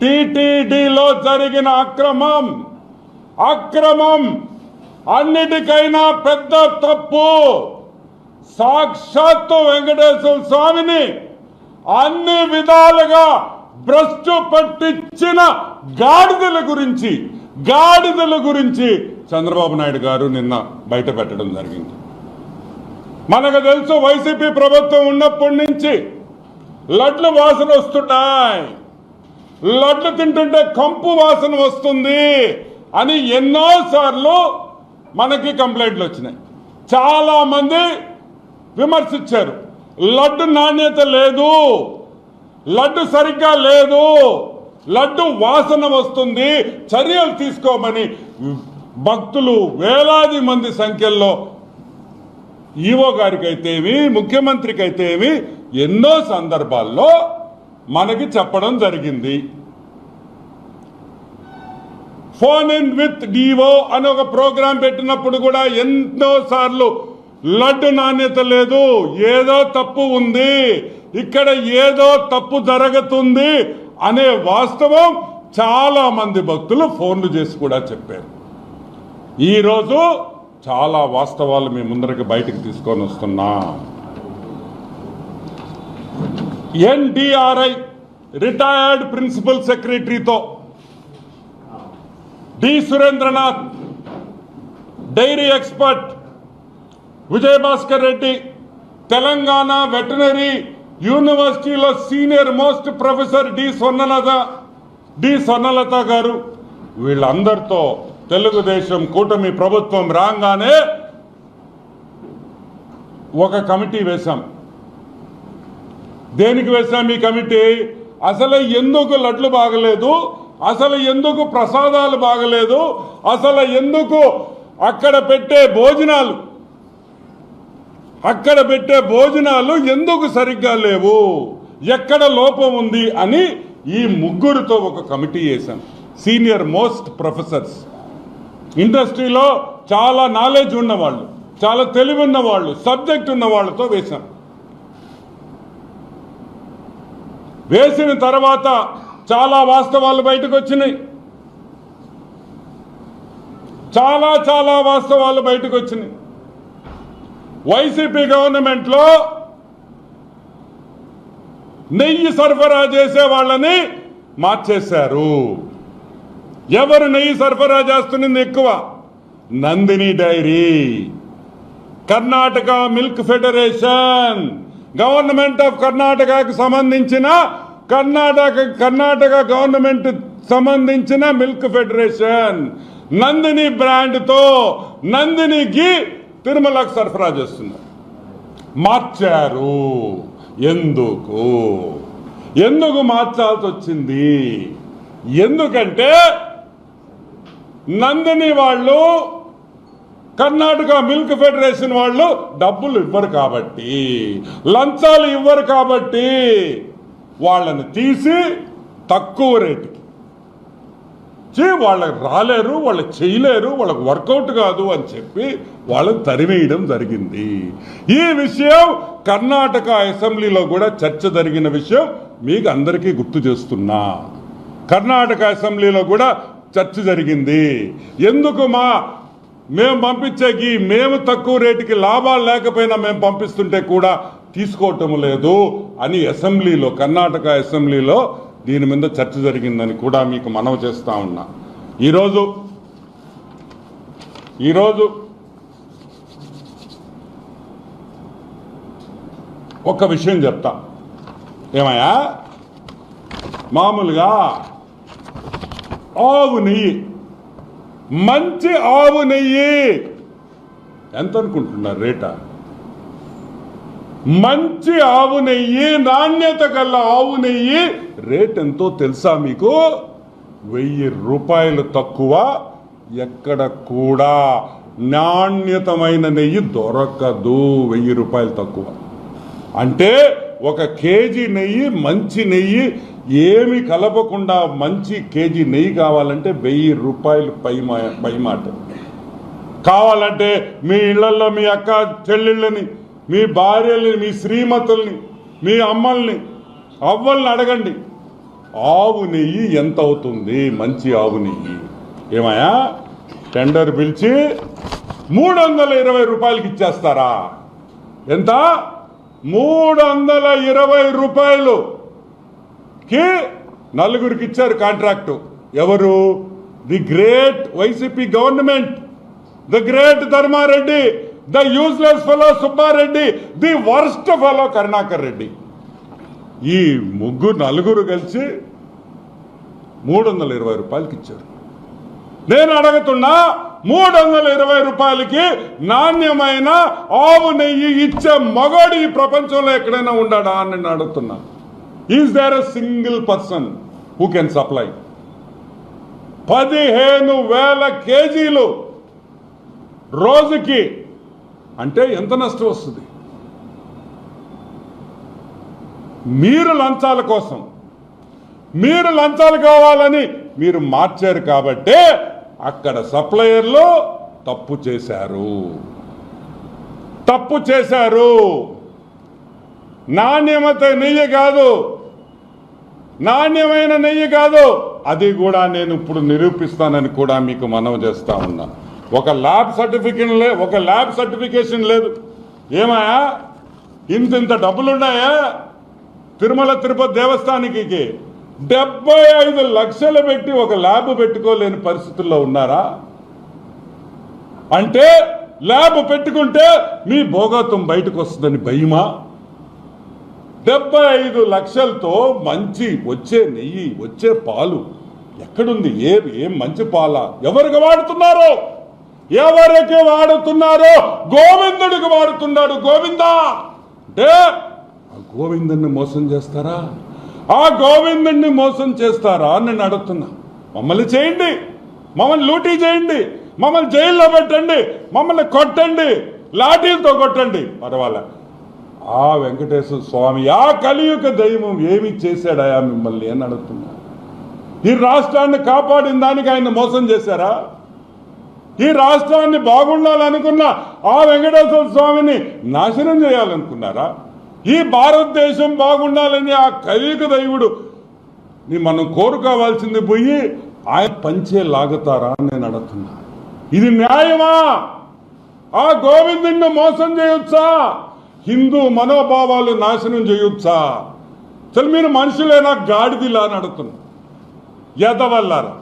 టిటిడిలో జరిగిన అక్రమం. అక్రమం అన్నిటికైనా పెద్ద తప్పు. సాక్షాత్తు వెంకటేశ్వర స్వామిని అన్ని విధాలుగా భ్రష్టు పట్టించిన గాడిదల గురించి గాడిదల గురించి చంద్రబాబు నాయుడు గారు నిన్న బయట పెట్టడం జరిగింది. మనకు తెలుసు వైసీపీ ప్రభుత్వం ఉన్నప్పటి నుంచి లడ్లు వాసన వస్తున్నాయి లడ్లు తింటుంటే కంపు వాసన వస్తుంది అని ఎన్నోసార్లు మనకి కంప్లైంట్లు వచ్చినాయి. చాలా మంది విమర్శించారు. లడ్డు నాణ్యత లేదు. లడ్డు సరిగ్గా లేదు. లడ్డు వాసన వస్తుంది. చర్యలు తీసుకోమని భక్తులు వేలాది మంది సంఖ్యల్లో ఈవో గారికి అయితేమి ముఖ్యమంత్రికి అయితేమి ఎన్నో సందర్భాల్లో మనకి చెప్పడం జరిగింది. ఫోన్ ఇన్ విత్ డివో అని ఒక ప్రోగ్రాం పెట్టినప్పుడు కూడా ఎన్నో సార్లు లడ్డు నాణ్యత లేదు. ఏదో తప్పు ఉంది. ఇక్కడ ఏదో తప్పు జరుగుతుంది అనే వాస్తవం చాలా మంది భక్తులు ఫోన్లు చేసి కూడా చెప్పారు. ఈరోజు చాలా వాస్తవాలు మీ ముందరికి బయటకు తీసుకొని వస్తున్నా. NDRI retired principal సెక్రటరీతో D Surendranath dairy expert Vijayabhaskar Reddy Telangana veterinary యూనివర్సిటీలో senior most professor D Swarnalatha D Swarnalatha గారు. వీళ్ళందరితో తెలుగుదేశం కూటమి ప్రభుత్వం రాగానే ఒక కమిటీ వేశాం. దేనికి వేశాం ఈ కమిటీ? అసలే ఎందుకు లడ్లు బాగలేదు? అసలు ఎందుకు ప్రసాదాలు బాగలేదు? అసలు ఎందుకు అక్కడ పెట్టే భోజనాలు? అక్కడ పెట్టే భోజనాలు ఎందుకు సరిగ్గా లేవు? ఎక్కడ లోపం ఉంది అని ఈ ముగ్గురితో ఒక కమిటీ వేశాం. Senior most professors. ఇండస్ట్రీలో చాలా నాలెడ్జ్ ఉన్నవాళ్ళు చాలా తెలివి ఉన్న వాళ్ళు సబ్జెక్ట్ ఉన్న వాళ్ళతో వేశాం. వేసిన తర్వాత చాలా వాస్తవాలు బయటకు వచ్చినాయి. చాలా చాలా వాస్తవాలు బయటకు వచ్చినాయి. వైసీపీ గవర్నమెంట్లో నెయ్యి సరఫరా చేసే వాళ్ళని మార్చేశారు. ఎవరు నెయ్యి సరఫరా చేస్తున్నది ఎక్కువ? Nandini dairy. Karnataka milk federation. Government of కర్ణాటకకు సంబంధించిన కర్ణాటక కర్ణాటక గవర్నమెంట్ సంబంధించిన మిల్క్ ఫెడరేషన్ నందిని బ్రాండ్తో నందిని గీ తిరుమలకు సరఫరా చేస్తున్నారు. మార్చారు. ఎందుకు? ఎందుకు మార్చాల్సి వచ్చింది? ఎందుకంటే నందిని వాళ్ళు కర్ణాటక మిల్క్ ఫెడరేషన్ వాళ్ళు డబ్బులు ఇవ్వరు కాబట్టి లంచాలు ఇవ్వరు కాబట్టి వాళ్ళని తీసి తక్కువ రేటుకి. చే వాళ్ళకి రాలేరు వాళ్ళకి చేయలేరు వాళ్ళకి వర్కౌట్ కాదు అని చెప్పి వాళ్ళని తరిమేయడం జరిగింది. ఈ విషయం కర్ణాటక అసెంబ్లీలో కూడా చర్చ జరిగిన విషయం మీకు అందరికీ గుర్తు చేస్తున్నా. కర్ణాటక అసెంబ్లీలో కూడా చర్చ జరిగింది. ఎందుకు మా మేము పంపించేకి మేము తక్కువ రేటుకి లాభాలు లేకపోయినా మేము పంపిస్తుంటే కూడా తీసుకోవటం లేదు అని అసెంబ్లీలో కర్ణాటక అసెంబ్లీలో దీని మీద చర్చ జరిగిందని కూడా మీకు మనవి చేస్తూ ఉన్నా. ఈరోజు ఈరోజు ఒక్క విషయం చెప్తా. ఏమయ్యా? మామూలుగా ఆవు నెయ్యి మంచి ఆవు నెయ్యి. ఎంత అనుకుంటున్నారు రేటా? మంచి ఆవు నెయ్యి నాణ్యత గల ఆవు నెయ్యి రేట్ ఎంతో తెలుసా మీకు? వెయ్యి రూపాయలు తక్కువ ఎక్కడ కూడా నాణ్యతమైన నెయ్యి దొరకదు వెయ్యి రూపాయలు తక్కువ. అంటే ఒక కేజీ నెయ్యి మంచి నెయ్యి ఏమి కలపకుండా మంచి కేజీ నెయ్యి కావాలంటే వెయ్యి రూపాయలు పై మా- పై మాట కావాలంటే మీ ఇళ్ళలో మీ అక్క చెల్లెళ్ళని మీ భార్యల్ని మీ శ్రీమతుల్ని మీ అమ్మల్ని అవ్వల్ని అడగండి. ఆవు నెయ్యి ఎంత అవుతుంది? మంచి ఆవు నెయ్యి. ఏమయ్యా? టెండర్ పిలిచి మూడు వందల ఇరవై రూపాయలకి ఇచ్చేస్తారా? ఎంత? మూడు వందల ఇరవై రూపాయలుకి నలుగురికి ఇచ్చారు కాంట్రాక్టు. ఎవరు? The great YCP government. The great Dharma Reddy. The useless fellow Subba Reddy the worst fellow Karunakar Reddy ఈ ముగ్గురు నలుగురు కలిసి మూడు వందల ఇరవై రూపాయలకి ఇచ్చారు. నేను అడుగుతున్నా మూడు వందల ఇరవై రూపాయలకి నాణ్యమైన ఆవు నెయ్యి ఇచ్చే మగోడు ఈ ప్రపంచంలో ఎక్కడైనా ఉండాడా అని నేను అడుగుతున్నా. Is there a single person who can supply పదిహేను వేల కేజీలు రోజుకి అంటే ఎంత నష్టం వస్తుంది? మీరు లంచాల కోసం మీరు లంచాలు కావాలని మీరు మార్చారు కాబట్టే అక్కడ సప్లయర్లు తప్పు చేశారు. తప్పు చేశారు. నాణ్యమత నెయ్యి కాదు. నాణ్యమైన నెయ్యి కాదు. అది కూడా నేను ఇప్పుడు నిరూపిస్తానని కూడా మీకు మనవి చేస్తా ఉన్నా. ఒక ల్యాబ్ సర్టిఫికేట్ లే ఒక ల్యాబ్ సర్టిఫికేషన్ లేదు. ఏమాయా ఇంత ఇంత డబ్బులు ఉన్నాయా తిరుమల తిరుపతి దేవస్థానికి డెబ్బై ఐదు లక్షలు పెట్టి ఒక ల్యాబ్ పెట్టుకోలేని పరిస్థితుల్లో ఉన్నారా? అంటే ల్యాబ్ పెట్టుకుంటే మీ భోగత్వం బయటకు వస్తుందని భయమా? డెబ్బై ఐదు లక్షలతో మంచి వచ్చే నెయ్యి వచ్చే పాలు ఎక్కడుంది? ఏ ఏం మంచి పాల? ఎవరికి వాడుతున్నారో? ఎవరికి వాడుతున్నారో గోవిందుడికి వాడుతున్నాడు గోవిందా. అంటే ఆ గోవిందుని మోసం చేస్తారా? ఆ గోవిందుణ్ణి మోసం చేస్తారా అని నేను అడుగుతున్నా. మమ్మల్ని చేయండి. మమ్మల్ని లూటీ చేయండి. మమ్మల్ని జైల్లో పెట్టండి. మమ్మల్ని కొట్టండి. లాఠీలతో కొట్టండి. పర్వాలే. ఆ వెంకటేశ్వర స్వామి ఆ కలియుగ దైవం ఏమి చేశాడాయా మిమ్మల్ని అని అడుగుతున్నా. ఈ రాష్ట్రాన్ని కాపాడిన దానికి ఆయన మోసం చేశారా? ఈ రాష్ట్రాన్ని బాగుండాలనుకున్న ఆ వెంకటేశ్వర స్వామిని నాశనం చేయాలనుకున్నారా? ఈ భారతదేశం బాగుండాలని ఆ కలియుగ దైవుడు ని మనం కోరుకోవాల్సింది పోయి ఆయన పంచే లాగుతారా నేను అడుగుతున్నా. ఇది న్యాయమా? ఆ గోవిందుని మోసం చేయొచ్చా? హిందూ మనోభావాలు నాశనం చేయొచ్చా? చల్ మీరు మనుషులేనా? గాడిదిలా అని అడుగుతున్నా ఎదవల్లారా